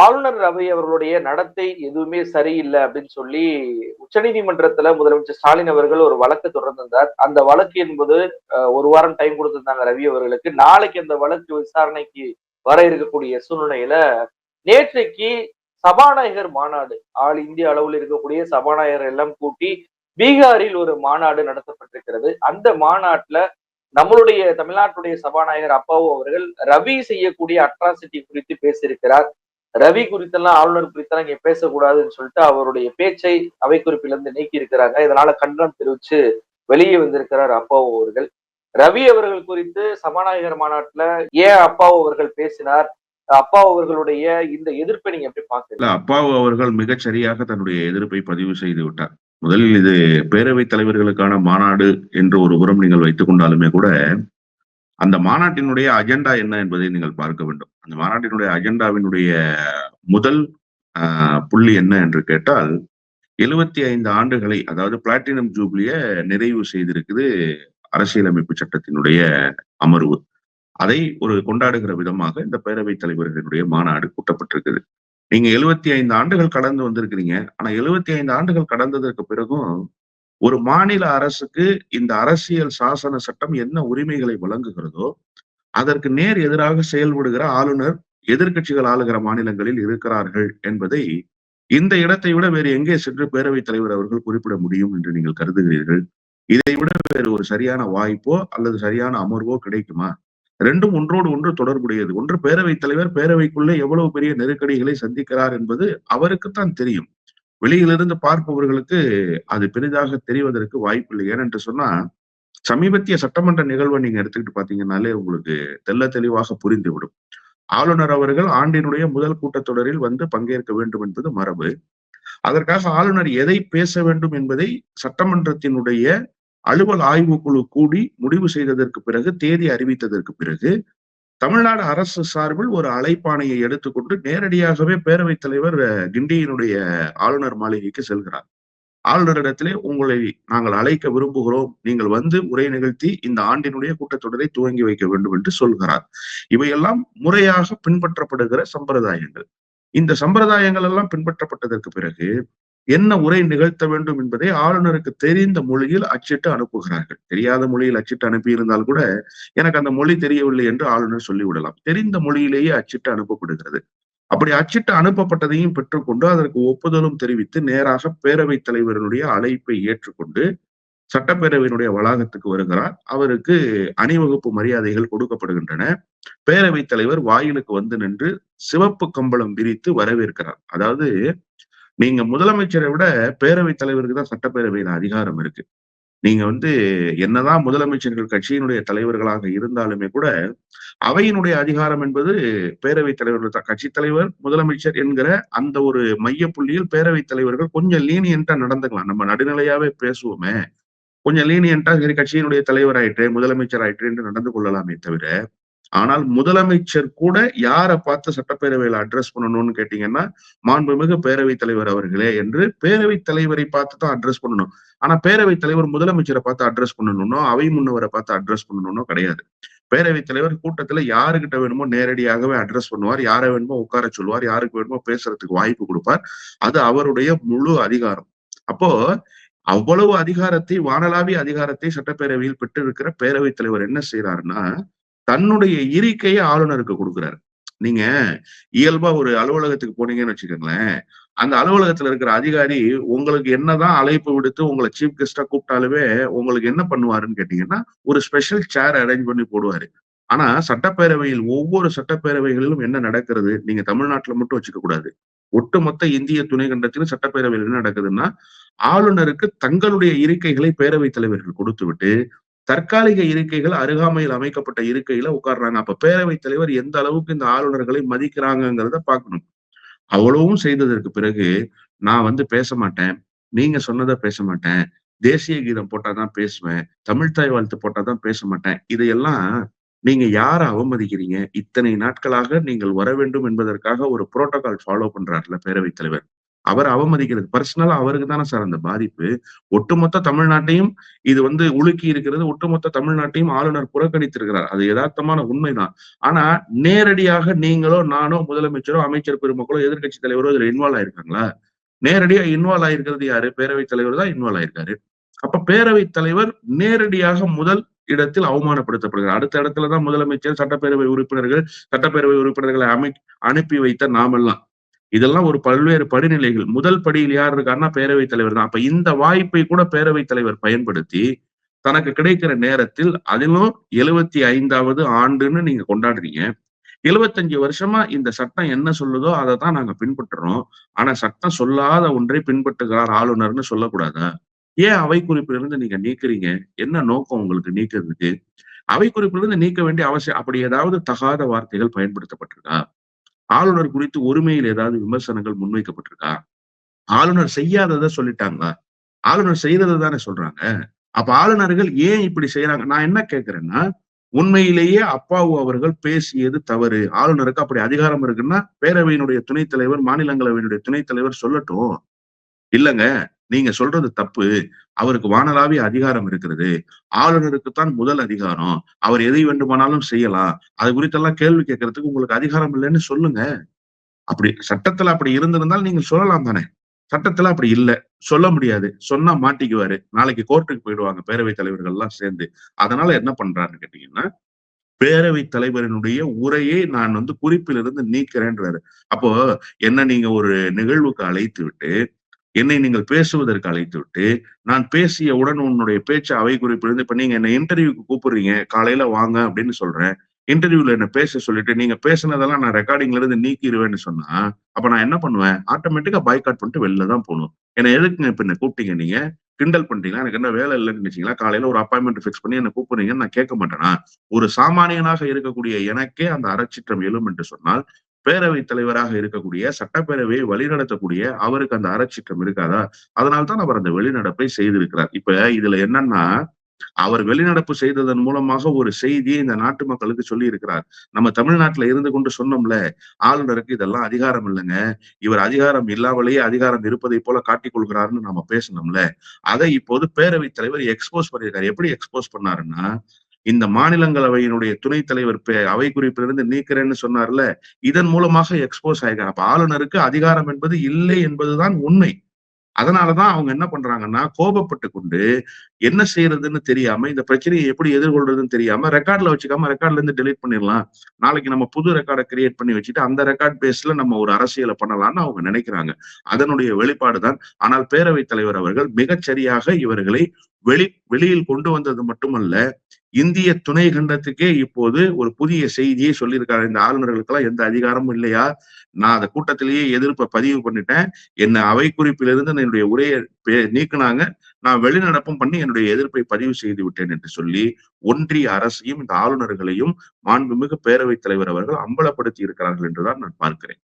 ஆளுநர் ரவி அவர்களுடைய நடத்தை எதுவுமே சரியில்லை அப்படின்னு சொல்லி உச்சநீதிமன்றத்துல முதலமைச்சர் ஸ்டாலின் அவர்கள் ஒரு வழக்கு தொடர்ந்திருந்தார். அந்த வழக்கு என்பது ஒரு வாரம் டைம் கொடுத்திருந்தாங்க ரவி அவர்களுக்கு. நாளைக்கு அந்த வழக்கு விசாரணைக்கு வர இருக்கக்கூடிய சூழ்நிலையில நேற்றைக்கு சபாநாயகர் மாநாடு ஆல் இந்திய அளவில் இருக்கக்கூடிய சபாநாயகர் எல்லாம் கூட்டி பீகாரில் ஒரு மாநாடு நடத்தப்பட்டிருக்கிறது. அந்த மாநாட்டுல நம்மளுடைய தமிழ்நாட்டுடைய சபாநாயகர் அப்பாவு அவர்கள் ரவி செய்யக்கூடிய அட்ராசிட்டி குறித்து பேசியிருக்கிறார். ரவி குறித்தெல்லாம் ஆளுநர் குறித்தெல்லாம் இங்க பேசக்கூடாதுன்னு சொல்லிட்டு அவருடைய பேச்சை அவை குறிப்பிலிருந்து நீக்கி இருக்கிறாங்க இதனால கண்டனம் தெரிவிச்சு வெளியே வந்திருக்கிறார் அப்பாவு அவர்கள். ரவி அவர்கள் குறித்து சபாநாயகர் மாநாட்டுல ஏன் அப்பாவு அவர்கள் பேசினார்? அப்பாவு அவர்களுடைய இந்த எதிர்ப்பை நீங்க எப்படி பாக்குறீங்க அப்பாவு அவர்கள் மிகச் சரியாக தன்னுடைய எதிர்ப்பை பதிவு செய்து விட்டார். முதலில் இது பேரவைத் தலைவர்களுக்கான மாநாடு என்று ஒரு புறம் நீங்கள் வைத்துக் கொண்டாலுமே கூட அந்த மாநாட்டினுடைய அஜெண்டா என்ன என்பதை நீங்கள் பார்க்க வேண்டும். அந்த மாநாட்டினுடைய அஜெண்டாவினுடைய முதல் ஆஹ், புள்ளி என்ன என்று கேட்டால் எழுபத்தி ஐந்து ஆண்டுகளை அதாவது பிளாட்டினம் ஜூப்ளிய நிறைவு செய்திருக்குது அரசியலமைப்பு சட்டத்தினுடைய அமர்வு. அதை ஒரு கொண்டாடுகிற விதமாக இந்த பேரவைத் தலைவர்களுடைய மாநாடு கூட்டப்பட்டிருக்குது. நீங்க எழுபத்தி ஐந்து ஆண்டுகள் கடந்து வந்திருக்கிறீங்க. ஆனா எழுபத்தி ஐந்து ஆண்டுகள் கடந்ததற்கு பிறகும் ஒரு மாநில அரசுக்கு இந்த அரசியல் சாசன சட்டம் என்ன உரிமைகளை வழங்குகிறதோ அதற்கு நேர் எதிராக செயல்படுகிற ஆளுநர் எதிர்க்கட்சிகள் ஆளுகிற மாநிலங்களில் இருக்கிறார்கள் என்பதை இந்த இடத்தை விட வேறு எங்கே சென்று பேரவைத் தலைவர் அவர்கள் குறிப்பிட முடியும் என்று நீங்கள் கருதுகிறீர்கள்? இதை விட வேறு ஒரு சரியான வாய்ப்போ அல்லது சரியான அமர்வோ கிடைக்குமா? ரெண்டும் ஒன்றோடு ஒன்று தொடர்புடையது. ஒன்று பேரவைத் தலைவர் பேரவைக்குள்ளே எவ்வளவு பெரிய நெருக்கடிகளை சந்திக்கிறார் என்பது அவருக்குத்தான் தெரியும். வெளியிலிருந்து பார்ப்பவர்களுக்கு அது பெரிதாக தெரிவதற்கு வாய்ப்பில்லை. ஏனென்று சொன்னா சமீபத்திய சட்டமன்ற நிகழ்வை நீங்க எடுத்துக்கிட்டு பாத்தீங்கன்னாலே உங்களுக்கு தெள்ள தெளிவாக புரிந்துவிடும். ஆளுநர் அவர்கள் ஆண்டினுடைய முதல் கூட்டத்தொடரில் வந்து பங்கேற்க வேண்டும் என்பது மரபு. அதற்காக ஆளுநர் எதை பேச வேண்டும் என்பதை சட்டமன்றத்தினுடைய அலுவல் ஆய்வுக்குழு கூடி முடிவு செய்ததற்கு பிறகு தேதி அறிவித்ததற்கு பிறகு தமிழ்நாடு அரசு சார்பில் ஒரு அழைப்பாணையை எடுத்துக்கொண்டு நேரடியாகவே பேரவைத் தலைவர் கிண்டியினுடைய ஆளுநர் மாளிகைக்கு செல்கிறார். ஆளுநரிடத்திலே உங்களை நாங்கள் அழைக்க விரும்புகிறோம். நீங்கள் வந்து உரை நிகழ்த்தி இந்த ஆண்டினுடைய கூட்டத்தொடரை துவங்கி வைக்க வேண்டும் என்று சொல்கிறார். இவையெல்லாம் முறையாக பின்பற்றப்படுகிற சம்பிரதாயங்கள். இந்த சம்பிரதாயங்கள் எல்லாம் பின்பற்றப்பட்டதற்கு பிறகு என்ன உரை நிகழ்த்த வேண்டும் என்பதை ஆளுநருக்கு தெரிந்த மொழியில் அச்சிட்டு அனுப்புகிறார்கள். தெரியாத மொழியில் அச்சிட்டு அனுப்பியிருந்தால் கூட எனக்கு அந்த மொழி தெரியவில்லை என்று ஆளுநர் சொல்லிவிடலாம். தெரிந்த மொழியிலேயே அச்சிட்டு அனுப்பப்படுகிறது. அப்படி அச்சிட்டு அனுப்பப்பட்டதையும் பெற்றுக்கொண்டு அதற்கு ஒப்புதலும் தெரிவித்து நேராக பேரவைத் தலைவரனுடைய அழைப்பை ஏற்றுக்கொண்டு சட்டப்பேரவையினுடைய வளாகத்துக்கு வருகிறார். அவருக்கு அணிவகுப்பு மரியாதைகள் கொடுக்கப்படுகின்றன. பேரவைத் தலைவர் வாயிலுக்கு வந்து நின்று சிவப்பு கம்பளம் விரித்து வரவேற்கிறார். அதாவது நீங்க முதலமைச்சரை விட பேரவைத் தலைவருக்கு தான் சட்டப்பேரவையில அதிகாரம் இருக்கு. நீங்க வந்து என்னதான் முதலமைச்சர்கள் கட்சியினுடைய தலைவர்களாக இருந்தாலுமே கூட அவையினுடைய அதிகாரம் என்பது பேரவைத் தலைவர்கள் தான் கட்சி தலைவர் முதலமைச்சர் என்கிற அந்த ஒரு மைய புள்ளியில் பேரவைத் தலைவர்கள் கொஞ்சம் லீனியன்ட்டா நடந்துக்கலாம். நம்ம நடுநிலையாவே பேசுவோமே. கொஞ்சம் லீனியன்ட்டா சரி கட்சியினுடைய தலைவர் ஆயிற்று முதலமைச்சர் ஆயிற்று என்று நடந்து கொள்ளலாமே தவிர ஆனால் முதலமைச்சர் கூட யாரை பார்த்து சட்டப்பேரவையில அட்ரஸ் பண்ணணும்னு கேட்டீங்கன்னா மாண்புமிகு பேரவைத் தலைவர் அவர்களே என்று பேரவைத் தலைவரை பார்த்து தான் அட்ரஸ் பண்ணணும். ஆனா பேரவைத் தலைவர் முதலமைச்சரை பார்த்து அட்ரஸ் பண்ணணும்னோ அவை முன்னவரை பார்த்து அட்ரஸ் பண்ணணும்னோ கிடையாது. பேரவைத் தலைவர் கூட்டத்துல யாருக்கிட்ட வேணுமோ நேரடியாகவே அட்ரஸ் பண்ணுவார். யாரை வேணுமோ உட்கார சொல்லுவார். யாருக்கு வேணுமோ பேசுறதுக்கு வாய்ப்பு கொடுப்பார். அது அவருடைய முழு அதிகாரம். அப்போ அவ்வளவு அதிகாரத்தை வானலாவிய அதிகாரத்தை சட்டப்பேரவையில் பெற்றிருக்கிற பேரவைத் தலைவர் என்ன செய்யறாருன்னா தன்னுடைய இருக்கையை ஆளுநருக்கு கொடுக்குறாரு. நீங்க இயல்பா ஒரு அலுவலகத்துக்கு போனீங்கன்னு வச்சுக்கோங்களேன். அந்த அலுவலகத்துல இருக்கிற அதிகாரி உங்களுக்கு என்னதான் அழைப்பு விடுத்து உங்களை சீஃப் கெஸ்டா கூப்பிட்டாலுமே உங்களுக்கு என்ன பண்ணுவாருன்னு கேட்டீங்கன்னா ஒரு ஸ்பெஷல் சேர் அரேஞ்ச் பண்ணி போடுவாரு. ஆனா சட்டப்பேரவையில் ஒவ்வொரு சட்டப்பேரவைகளிலும் என்ன நடக்கிறது? நீங்க தமிழ்நாட்டுல மட்டும் வச்சுக்க கூடாது. ஒட்டுமொத்த இந்திய துணைக்கண்டத்திலும் சட்டப்பேரவையில் என்ன நடக்குதுன்னா ஆளுநருக்கு தங்களுடைய இருக்கைகளை பேரவைத் தலைவர்கள் கொடுத்து விட்டு தற்காலிக இருக்கைகள் அருகாமையில் அமைக்கப்பட்ட இருக்கையில உட்கார்றாங்க. அப்ப பேரவைத் தலைவர் எந்த அளவுக்கு இந்த ஆளுநர்களை மதிக்கிறாங்கிறத பார்க்கணும். அவ்வளவும் செய்ததற்கு பிறகு நான் வந்து பேச மாட்டேன். நீங்க சொன்னதை பேச மாட்டேன். தேசிய கீதம் போட்டாதான் பேசுவேன். தமிழ்தாய் வாழ்த்து போட்டாதான் பேச மாட்டேன். இதையெல்லாம் நீங்க யார அவமதிக்கிறீங்க? இத்தனை நாட்களாக நீங்கள் வர வேண்டும் என்பதற்காக ஒரு புரோட்டோகால் ஃபாலோ பண்றாருல பேரவைத் தலைவர். அவர் அவமதிக்கிறது. பர்சனலா அவருக்கு தானே சார் அந்த பாதிப்பு. ஒட்டுமொத்த தமிழ்நாட்டையும் இது வந்து உலுக்கி இருக்கிறது. ஒட்டுமொத்த தமிழ்நாட்டையும் ஆளுநர் புறக்கணித்திருக்கிறார். அது யதார்த்தமான உண்மைதான். ஆனா நேரடியாக நீங்களோ நானோ முதலமைச்சரோ அமைச்சர் பெருமக்களோ எதிர்கட்சி தலைவரோ இதுல இன்வால்வ் ஆயிருக்காங்களா? நேரடியா இன்வால்வ் ஆயிருக்கிறது யாரு? பேரவைத் தலைவர் தான் இன்வால்வ் ஆயிருக்காரு. அப்ப பேரவைத் தலைவர் நேரடியாக முதல் இடத்தில் அவமானப்படுத்தப்படுகிறார். அடுத்த இடத்துலதான் முதலமைச்சர் சட்டப்பேரவை உறுப்பினர்கள் சட்டப்பேரவை உறுப்பினர்களை அமை அனுப்பி வைத்த நாமெல்லாம். இதெல்லாம் ஒரு பல்வேறு படிநிலைகள். முதல் படியில் யார் இருக்காருன்னா பேரவைத் தலைவர் தான். அப்ப இந்த வாய்ப்பை கூட பேரவைத் தலைவர் பயன்படுத்தி தனக்கு கிடைக்கிற நேரத்தில் அதிலும் எழுபத்தி ஐந்தாவது ஆண்டுன்னு நீங்க கொண்டாடுறீங்க. எழுபத்தஞ்சு வருஷமா இந்த சட்டம் என்ன சொல்லுதோ அதை தான் நாங்க பின்பற்றுறோம். ஆனா சட்டம் சொல்லாத ஒன்றை பின்பற்றுகிறார் ஆளுநர்னு சொல்லக்கூடாதா? ஏன் அவை குறிப்பிலிருந்து நீங்க நீக்குறீங்க? என்ன நோக்கம் உங்களுக்கு நீக்கிறதுக்கு? அவை குறிப்பிலிருந்து நீக்க வேண்டிய அவசியம் அப்படி ஏதாவது தகாத வார்த்தைகள் பயன்படுத்தப்பட்டிருக்கா? ஆளுநர் குறித்து ஒருமையில் ஏதாவது விமர்சனங்கள் முன்வைக்கப்பட்டிருக்கா? ஆளுநர் செய்யாததை சொல்லிட்டாங்களா? ஆளுநர் செய்ததை தானே சொல்றாங்க. அப்ப ஆளுநர்கள் ஏன் இப்படி செய்யறாங்க நான் என்ன கேட்கிறேன்னா உண்மையிலேயே அப்பாவு அவர்கள் பேசியது தவறு. ஆளுநருக்கு அப்படி அதிகாரம் இருக்குன்னா பேரவையினுடைய துணைத் தலைவர் மாநிலங்களவையினுடைய துணைத் தலைவர் சொல்லட்டும். இல்லங்க நீங்க சொல்றது தப்பு. அவருக்கு வானலாவே அதிகாரம் இருக்கிறது. ஆளுநருக்கு தான் முதல் அதிகாரம். அவர் எதை வேண்டுமானாலும் செய்யலாம். அது குறித்தெல்லாம் கேள்வி கேட்கறதுக்கு உங்களுக்கு அதிகாரம் இல்லைன்னு சொல்லுங்க. அப்படி சட்டத்துல அப்படி இருந்திருந்தால் நீங்க சொல்லலாம் தானே. சட்டத்துல அப்படி இல்லை. சொல்ல முடியாது. சொன்னா மாட்டிக்குவாரு. நாளைக்கு கோர்ட்டுக்கு போயிடுவாங்க பேரவைத் தலைவர்கள் எல்லாம் சேர்ந்து. அதனால என்ன பண்றாருன்னு கேட்டீங்கன்னா பேரவைத் தலைவரினுடைய உரையை நான் வந்து குறிப்பிலிருந்து நீக்கிறேன்றாரு. அப்போ என்ன நீங்க ஒரு நிகழ்வுக்கு அழைத்து விட்டு என்னை நீங்கள் பேசுவதற்கு அழைத்து விட்டு நான் பேசிய உடன் உன்னுடைய பேச்சு அவை குறிப்பிலிருந்து இப்ப நீங்க என்ன இன்டர்வியூக்கு கூப்பிடுறீங்க காலையில வாங்க அப்படின்னு சொல்றேன். இன்டர்வியூல என்ன பேச சொல்லிட்டு நீங்க பேசுனதெல்லாம் நான் ரெக்கார்டிங்ல இருந்து நீக்கிடுவேன்னு சொன்னா அப்ப நான் என்ன பண்ணுவேன்? ஆட்டோமேட்டிக்கா பாய்காட் பண்ணிட்டு வெளில தான் போகணும். என்ன எதுக்குங்க இப்ப என்ன கூப்பிட்டீங்க நீங்க? கிண்டல் பண்றீங்களா எனக்கு என்ன வேலை இல்லைன்னு நினைச்சீங்களா காலையில ஒரு அப்பாயின்மெண்ட் ஃபிக்ஸ் பண்ணி என்ன கூப்பிடுறீங்கன்னு நான் கேட்க மாட்டேனா? ஒரு சாமானியனாக இருக்கக்கூடிய எனக்கே அந்த அறச்சிற்றம் எழும் என்று சொன்னால் பேரவைத் தலைவராக இருக்கக்கூடிய சட்டப்பேரவையை வழிநடத்தக்கூடிய அவருக்கு அந்த அறச்சிற்றம் இருக்காதா? அதனால்தான் அவர் அந்த வெளிநடப்பை செய்திருக்கிறார். இப்ப இதுல என்னன்னா அவர் வெளிநடப்பு செய்ததன் மூலமாக ஒரு செய்தியை இந்த நாட்டு மக்களுக்கு சொல்லி இருக்கிறார் நம்ம தமிழ்நாட்டுல இருந்து கொண்டு சொன்னோம்ல ஆளுநருக்கு இதெல்லாம் அதிகாரம் இல்லைங்க. இவர் அதிகாரம் இல்லாமலேயே அதிகாரம் இருப்பதை போல காட்டிக் கொள்கிறாருன்னு நம்ம பேசணும்ல. அதை இப்போது பேரவைத் தலைவர் எக்ஸ்போஸ் பண்ணியிருக்காரு. எப்படி எக்ஸ்போஸ் பண்ணாருன்னா இந்த மாநிலங்களவையினுடைய துணைத் தலைவர் அவை குறிப்பிலிருந்து நீக்கிறேன்னு சொன்னார்ல இதன் மூலமாக எக்ஸ்போஸ் ஆயிருக்காரு அப்ப ஆளுநருக்கு அதிகாரம் என்பது இல்லை என்பதுதான் உண்மை. அதனாலதான் அவங்க என்ன பண்றாங்கன்னா கோபப்பட்டு கொண்டு என்ன செய்யறதுன்னு தெரியாம இந்த பிரச்சனையை எப்படி எதிர்கொள்றதுன்னு தெரியாம ரெக்கார்ட்ல வச்சுக்காம ரெக்கார்ட்ல இருந்து டெலிட் பண்ணிடலாம். நாளைக்கு நம்ம புது ரெக்கார்டை கிரியேட் பண்ணி வச்சுட்டு அந்த ரெக்கார்ட் பேஸ்ல நம்ம ஒரு அரசியலை பண்ணலாம்னு அவங்க நினைக்கிறாங்க. அதனுடைய வெளிப்பாடு தான். ஆனால் பேரவைத் தலைவர் அவர்கள் மிகச்சரியாக இவர்களை வெளி வெளியில் கொண்டு வந்தது மட்டுமல்ல இந்திய துணை கண்டத்துக்கே இப்போது ஒரு புதிய செய்தியை சொல்லியிருக்காரு. இந்த ஆளுநர்களுக்கெல்லாம் எந்த அதிகாரமும் இல்லையா? நான் அந்த கூட்டத்திலேயே எதிர்ப்பை பதிவு பண்ணிட்டேன். என்ன அவை குறிப்பிலிருந்து என்னுடைய உரையை நீக்கினாங்க. நான் வெளிநடப்பும் பண்ணி என்னுடைய எதிர்ப்பை பதிவு செய்து விட்டேன் என்று சொல்லி ஒன்றிய அரசையும் இந்த ஆளுநர்களையும் மாண்புமிகு பேரவைத் தலைவர் அவர்கள் அம்பலப்படுத்தி இருக்கிறார்கள் என்றுதான் நான் பார்க்கிறேன்.